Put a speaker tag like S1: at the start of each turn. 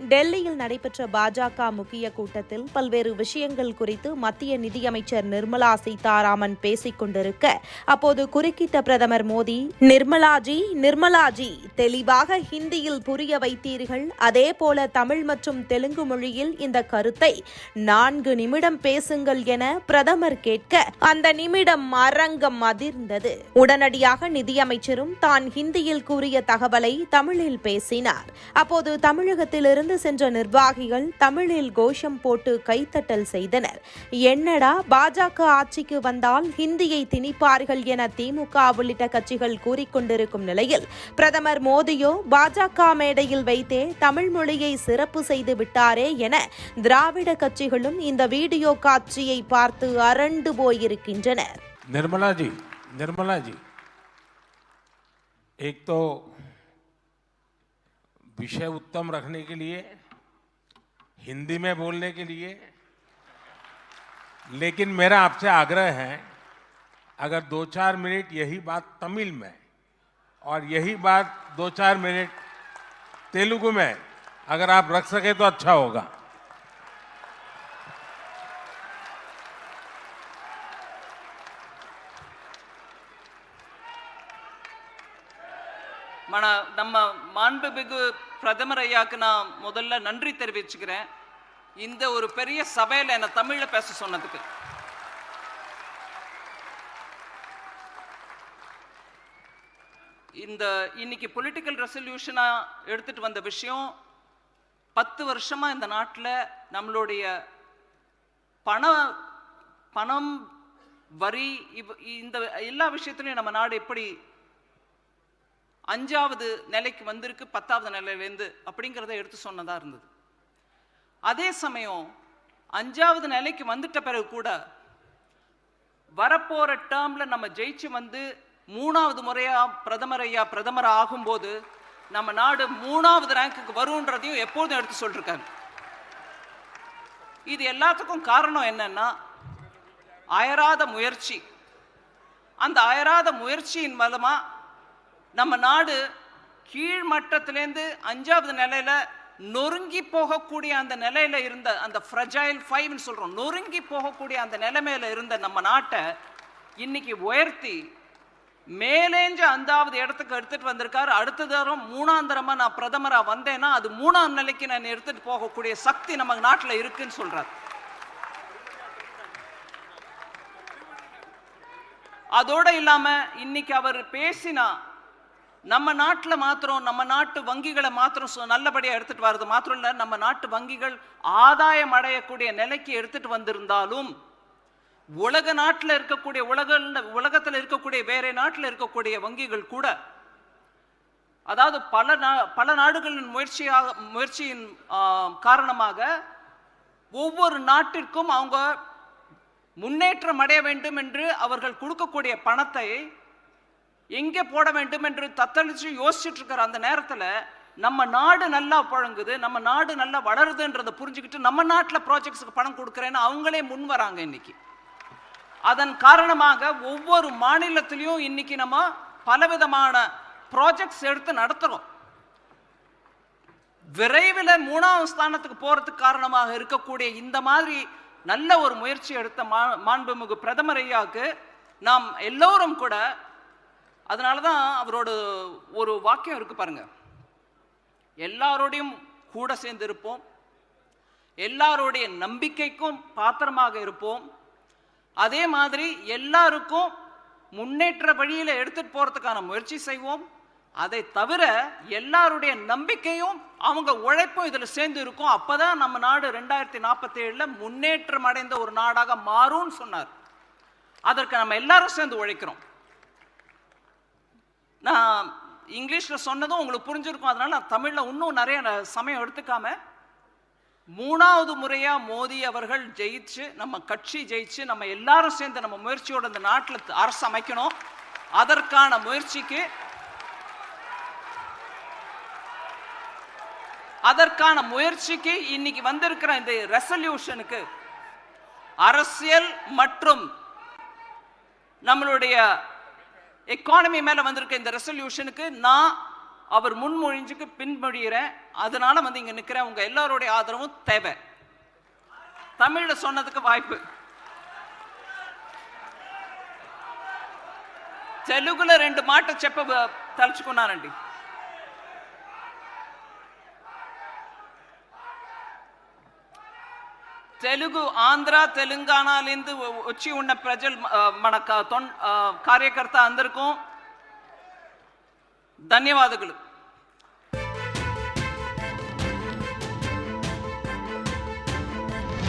S1: டெல்லியில் நடைபெற்ற பாஜக முக்கிய கூட்டத்தில் பல்வேறு விஷயங்கள் குறித்து மத்திய நிதியமைச்சர் நிர்மலா சீதாராமன் பேசிக் கொண்டிருக்க அப்போது குறுக்கிட்ட பிரதமர் மோடி நிர்மலாஜி நிர்மலாஜி தெளிவாக ஹிந்தியில் புரிய வைத்தீர்கள். அதேபோல தமிழ் மற்றும் தெலுங்கு மொழியில் இந்த கருத்தை நான்கு நிமிடம் பேசுங்கள் என பிரதமர் கேட்க அந்த நிமிடம் அரங்கம் அதிர்ந்தது உடனடியாக நிதியமைச்சரும் தான் ஹிந்தியில் கூறிய தகவலை தமிழில் பேசினார். அப்போது தமிழகத்திலிருந்து சென்ற நிர்வாகிகள் தமிழில் கோஷம் போட்டு கைத்தட்டல் செய்தனர் என்னடா பாஜக ஆட்சிக்கு வந்தால் ஹிந்தியை திணிப்பார்கள் என திமுக உள்ளிட்ட கட்சிகள் கூறிக்கொண்டிருக்கும் நிலையில் பிரதமர் மோடியோ பாஜக மேடையில் வைத்தே தமிழ் மொழியை சிறப்பு செய்து விட்டாரே என திராவிட கட்சிகளும் இந்த வீடியோ காட்சியை பார்த்து அரண்டு போயிருக்கின்றனர்
S2: निर्मला जी निर्मला जी एक तो विषय उत्तम रखने के लिए हिंदी में बोलने के लिए लेकिन मेरा आपसे आग्रह है अगर दो चार मिनट यही बात तमिल में और यही बात दो चार मिनट तेलुगु में अगर आप रख सके तो अच्छा होगा
S3: மன நம்ம மாண்புமிகு பிரதமர் ஐயாக்கு நான் முதல்ல நன்றி தெரிவிச்சுக்கிறேன். இந்த ஒரு பெரிய சபையில் என்னை தமிழில் பேச சொன்னதுக்கு. இந்த இன்னைக்கு பொலிட்டிக்கல் ரெசல்யூஷனாக எடுத்துகிட்டு வந்த விஷயம் பத்து வருஷமாக இந்த நாட்டில் நம்மளுடைய பண பணம் வரி இவ் இந்த எல்லா விஷயத்துலையும் நம்ம நாடு எப்படி அஞ்சாவது நிலைக்கு வந்திருக்கு பத்தாவது நிலையிலேருந்து அப்படிங்கிறத எடுத்து சொன்னதாக இருந்தது. அதே சமயம் அஞ்சாவது நிலைக்கு வந்துட்ட பிறகு கூட வரப்போகிற டேர்மில் நம்ம ஜெயிச்சு வந்து மூணாவது முறையாக பிரதமர் ஐயா பிரதமர் ஆகும்போது நம்ம நாடு மூணாவது ரேங்க்குக்கு வரும்ன்றதையும் எப்போதும் எடுத்து சொல்லிருக்காங்க இது எல்லாத்துக்கும் காரணம் என்னன்னா அயராத முயற்சி. அந்த அயராத முயற்சியின் மூலமாக நம்ம நாடு கீழ்மட்டத்திலேருந்து அஞ்சாவது நிலையில நொறுங்கி போகக்கூடிய அந்த நிலையில இருந்த அந்த ஃப்ரஜைல் ஃபைவ்னு சொல்கிறோம் நொறுங்கி போகக்கூடிய அந்த நிலைமையில இருந்த நம்ம நாட்டை இன்னைக்கு உயர்த்தி மேலேஞ்சு அந்தாவது இடத்துக்கு எடுத்துட்டு வந்திருக்காரு. அடுத்த தரம் மூணாந்தரமா நான் பிரதமரா வந்தேன்னா அது மூணாம் நிலைக்கு நான் எடுத்துட்டு போகக்கூடிய சக்தி நம்ம நாட்டில் இருக்குன்னு சொல்றாரு. அதோட இல்லாம இன்னைக்கு அவர் பேசினா நம்ம நாட்டில் மாத்திரம் நம்ம நாட்டு வங்கிகளை மாத்திரம் சு- எடுத்துகிட்டு எடுத்துட்டு மாத்திரம் இல்லை நம்ம நாட்டு வங்கிகள் ஆதாயம் அடையக்கூடிய நிலைக்கு எடுத்துட்டு வந்திருந்தாலும் உலக நாட்டில் இருக்கக்கூடிய உலக உலகத்தில் இருக்கக்கூடிய வேற நாட்டில் இருக்கக்கூடிய வங்கிகள் கூட அதாவது பல நா பல நாடுகளின் முயற்சியாக முயற்சியின் காரணமாக ஒவ்வொரு நாட்டிற்கும் அவங்க முன்னேற்றம் அடைய வேண்டும் என்று அவர்கள் கொடுக்கக்கூடிய பணத்தை எங்கே போட வேண்டும் என்று தத்தளிச்சு யோசிச்சுட்டு இருக்கிற அந்த நேரத்தில் நம்ம நாடு நல்லா புழங்குது நம்ம நாடு நல்லா வளருதுன்றதை புரிஞ்சுக்கிட்டு நம்ம நாட்டில் ப்ராஜெக்ட்ஸுக்கு பணம் கொடுக்குறேன்னு அவங்களே முன் வராங்க இன்னைக்கு. அதன் காரணமாக ஒவ்வொரு மாநிலத்திலையும் இன்னைக்கு நம்ம பலவிதமான ப்ராஜெக்ட்ஸ் எடுத்து நடத்துகிறோம் விரைவில் மூணாவது ஸ்தானத்துக்கு போகிறதுக்கு காரணமாக இருக்கக்கூடிய இந்த மாதிரி நல்ல ஒரு முயற்சி எடுத்த மா மாண்புமிகு பிரதமர் ஐயாவுக்கு நாம் எல்லோரும் கூட அதனால தான் அவரோட ஒரு வாக்கியம் இருக்குது பாருங்கள் எல்லாரோடையும் கூட சேர்ந்து இருப்போம். எல்லாருடைய நம்பிக்கைக்கும் பாத்திரமாக இருப்போம். அதே மாதிரி எல்லாருக்கும் முன்னேற்ற வழியில் எடுத்துகிட்டு போகிறதுக்கான முயற்சி செய்வோம். அதை தவிர எல்லாருடைய நம்பிக்கையும் அவங்க உழைப்பும் இதில் சேர்ந்து இருக்கும். அப்போ தான் நம்ம நாடு ரெண்டாயிரத்தி நாற்பத்தி ஏழில் முன்னேற்றம் அடைந்த ஒரு நாடாக மாறும்னு சொன்னார். அதற்கு நம்ம எல்லாரும் சேர்ந்து உழைக்கிறோம். நான் இங்கிலீஷில் சொன்னதும் உங்களுக்கு புரிஞ்சிருக்கும். அதனால் நான் தமிழில் இன்னும் நிறைய சமயம் எடுத்துக்காம மூணாவது முறையாக மோடி அவர்கள் ஜெயிச்சு நம்ம கட்சி ஜெயிச்சு நம்ம எல்லாரும் சேர்ந்து நம்ம முயற்சியோட இந்த நாட்டில் அரசு அமைக்கணும். அதற்கான முயற்சிக்கு அதற்கான முயற்சிக்கு இன்னைக்கு வந்திருக்கிற இந்த ரெசல்யூஷனுக்கு அரசியல் மற்றும் நம்மளுடைய எக்கானமி மேல வந்திருக்க இந்த ரெசல்யூஷனுக்கு நான் அவர் முன்மொழிஞ்சுக்கு பின்மொழிகிறேன் அதனால வந்து இங்க நிக்கிறேன் உங்க எல்லாருடைய ஆதரவும் தேவை தமிழ்ல சொன்னதுக்கு வாய்ப்பு తెలుగులో రెండు మాట చెప్ప తలుచుకున్నానండి తెలుగు ఆంధ్ర తెలంగాణలిందు వచ్చి ఉన్న ప్రజలు మన తొన్- కార్యకర్త అందరికీ ధన్యవాదాలు